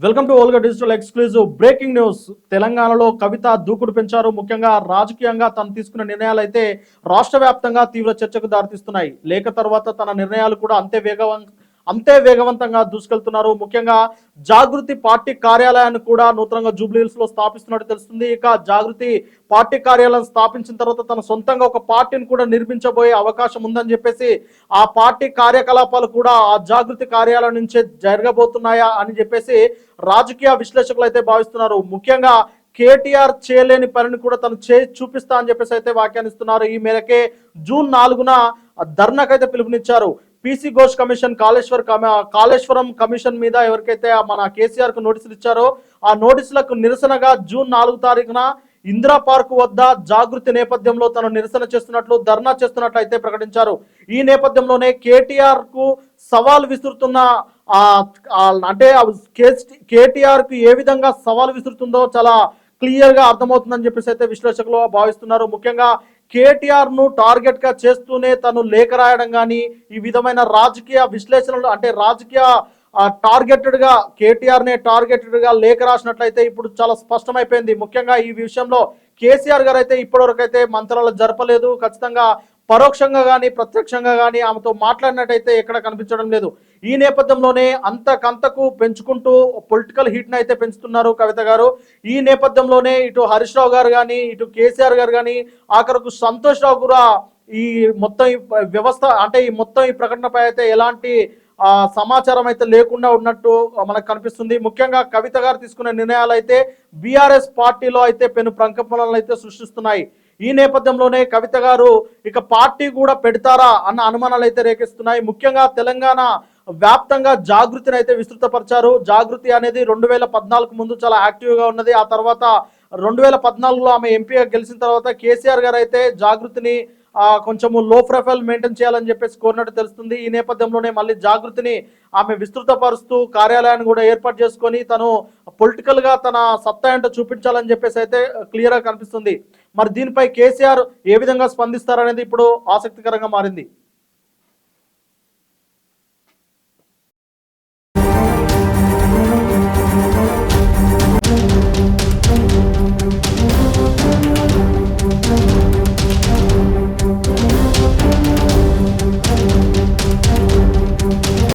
Welcome to Olga digital exclusive breaking news. తెలంగాణలో కవిత దూకుడు పెంచారు. ముఖ్యంగా రాజకీయంగా తను తీసుకున్న నిర్ణయాలు అయితే రాష్ట్ర వ్యాప్తంగా తీవ్ర చర్చకు దారితీస్తున్నాయి. లేక తర్వాత తన నిర్ణయాలు కూడా అంతే వేగవం అంతే వేగవంతంగా దూసుకెళ్తున్నారు. ముఖ్యంగా జాగృతి పార్టీ కార్యాలయాన్ని కూడా నూతనంగా జూబ్లీహిల్స్లో స్థాపిస్తున్నట్టు తెలుస్తుంది. ఇక జాగృతి పార్టీ కార్యాలయం స్థాపించిన తర్వాత తన సొంతంగా ఒక పార్టీని కూడా నిర్మించబోయే అవకాశం ఉందని చెప్పేసి ఆ పార్టీ కార్యకలాపాలు కూడా ఆ జాగృతి కార్యాలయం నుంచే జరగబోతున్నాయా అని చెప్పేసి రాజకీయ విశ్లేషకులు అయితే భావిస్తున్నారు. ముఖ్యంగా కేటీఆర్ చేయలేని పనిని కూడా తను చే చూపిస్తా అని చెప్పేసి అయితే వ్యాఖ్యానిస్తున్నారు. ఈ మేరకే జూన్ నాలుగున ధర్నాకైతే పిలుపునిచ్చారు. PC Ghosh commission Kaleshwar Kaleshwaram commission మీద ఎవరికైతే మన కేసీఆర్కు నోటీసులు ఇచ్చారో ఆ నోటీసులకు నిరసనగా జూన్ నాలుగు తారీఖున ఇందిరా పార్క్ వద్ద జాగృతి నేపథ్యంలో తను నిరసన చేస్తున్నట్లు ధర్నా చేస్తున్నట్లు అయితే ప్రకటించారు. ఈ నేపథ్యంలోనే కేటీఆర్కు సవాల్ విసురుతున్న అంటే కేటీఆర్కు ఏ విధంగా సవాల్ విసురుతుందో చాలా క్లియర్గా అర్థమవుతుందని చెప్పేసి అయితే విశ్లేషకులు భావిస్తున్నారు. ముఖ్యంగా కేటీఆర్ను టార్గెట్గా చేస్తూనే తను లేఖ రాయడం కానీ ఈ విధమైన రాజకీయ విశ్లేషణలు అంటే రాజకీయ టార్గెటెడ్గా కేటీఆర్ నే టార్గెటెడ్గా లేఖ రాసినట్లయితే ఇప్పుడు చాలా స్పష్టమైపోయింది. ముఖ్యంగా ఈ విషయంలో కేసీఆర్ గారు అయితే ఇప్పటివరకు అయితే మంత్రాలు జరపలేదు. ఖచ్చితంగా పరోక్షంగా కానీ ప్రత్యక్షంగా కానీ ఆమెతో మాట్లాడినట్టయితే ఎక్కడ కనిపించడం లేదు. ఈ నేపథ్యంలోనే అంతకంతకు పెంచుకుంటూ పొలిటికల్ హీట్ని అయితే పెంచుతున్నారు కవిత గారు. ఈ నేపథ్యంలోనే ఇటు హరీష్ రావు గారు కానీ ఇటు కేసీఆర్ గారు కానీ ఆఖరకు సంతోష్ రావు కూడా ఈ మొత్తం ఈ వ్యవస్థ అంటే ఈ మొత్తం ఈ ప్రకటనపై అయితే ఎలాంటి సమాచారం అయితే లేకుండా ఉన్నట్టు మనకు కనిపిస్తుంది. ముఖ్యంగా కవిత గారు తీసుకునే నిర్ణయాలు అయితే బీఆర్ఎస్ పార్టీలో అయితే పెను ప్రకంపనలు అయితే సృష్టిస్తున్నాయి. ఈ నేపథ్యంలోనే కవిత గారు ఇక పార్టీ కూడా పెడతారా అన్న అనుమానాలు అయితే రేకెస్తున్నాయి. ముఖ్యంగా తెలంగాణ వ్యాప్తంగా జాగృతిని అయితే విస్తృతపరిచారు. జాగృతి అనేది రెండు వేల పద్నాలుగు ముందు చాలా యాక్టివ్గా ఉన్నది. ఆ తర్వాత రెండు వేల పద్నాలుగులో ఆమె ఎంపీగా గెలిచిన తర్వాత కేసీఆర్ గారు అయితే జాగృతిని కొంచెము లో ప్రొఫైల్ మెయింటైన్ చేయాలని చెప్పేసి కోరినట్టు తెలుస్తుంది. ఈ నేపథ్యంలోనే మళ్ళీ జాగృతిని ఆమె విస్తృతపరుస్తూ కార్యాలయాన్ని కూడా ఏర్పాటు చేసుకొని తను పొలిటికల్గా తన సత్తా ఏంటో చూపించాలని చెప్పేసి అయితే క్లియర్గా కనిపిస్తుంది. మరి దీనిపై కేసీఆర్ ఏ విధంగా స్పందిస్తారనేది ఇప్పుడు ఆసక్తికరంగా మారింది.